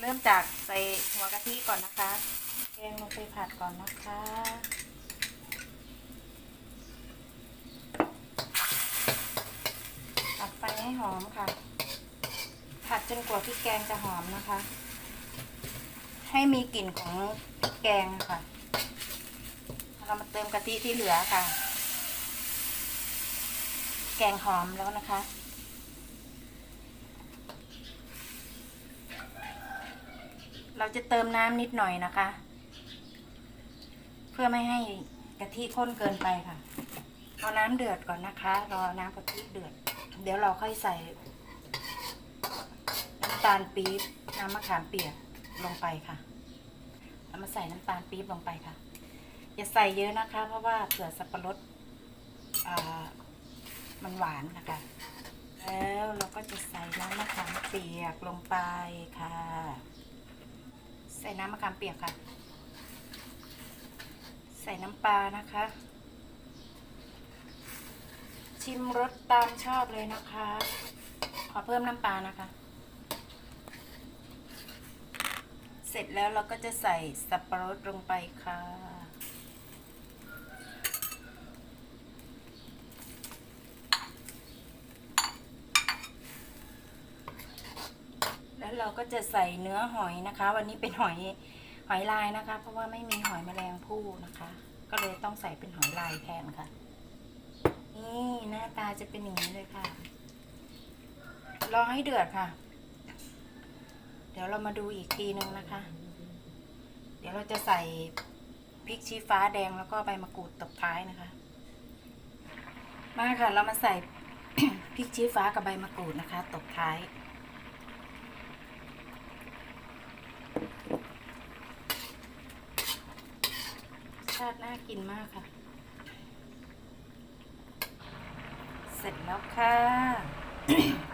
เริ่มจากใส่หัวกะทิก่อนนะคะแกงลงไปผัดก่อนนะคะผัดไฟให้หอมค่ะ ผัดจนกว่าพริกแกงจะหอมนะคะ ให้มีกลิ่นของพริกแกงค่ะ เรามาเติมกะทิที่เหลือค่ะ แกงหอมแล้วนะคะ เราจะเติมน้ำนิดหน่อยนะคะ เพื่อไม่ให้กะทิข้นเกินไปค่ะ เอาน้ำเดือดก่อนนะคะ รอน้ำกะทิเดือด เดี๋ยวเราค่อยใส่น้ำตาลปี๊บน้ำมะขามเปียกลงไปค่ะเรามาใส่น้ำตาลปี๊บลงไปค่ะ อย่าใส่เยอะนะคะ เพราะว่าเผื่อสับปะรดมันหวานนะคะ แล้วเราก็จะใส่น้ำมะขามเปียกลงไปค่ะ ใส่น้ำมะขามเปียกค่ะ ใส่น้ำปลานะคะ ชิมรสตามชอบเลยนะคะ ขอเพิ่มน้ำปลานะคะ เสร็จแล้วเราก็จะใส่สับปะรดลงไปค่ะ แล้ว เราก็จะใส่เนื้อหอยนะคะ วันนี้เป็นหอยหอยลายนะคะ เพราะว่าไม่มีหอยแมลงภู่นะคะ ก็เลยต้องใส่เป็นหอยลายแทนค่ะ นี่หน้าตาจะเป็นอย่างนี้เลยค่ะ รอให้เดือดค่ะ เดี๋ยวเรามาดูอีกทีนึงนะคะ เดี๋ยวเราจะใส่พริกชี้ฟ้าแดงแล้วก็ใบมะกรูดตบท้ายนะคะ มาค่ะ เรามาใส่พริกชี้ฟ้ากับใบมะกรูดนะคะ ตบท้าย ติน่ากินมากค่ะ เสร็จแล้วค่ะ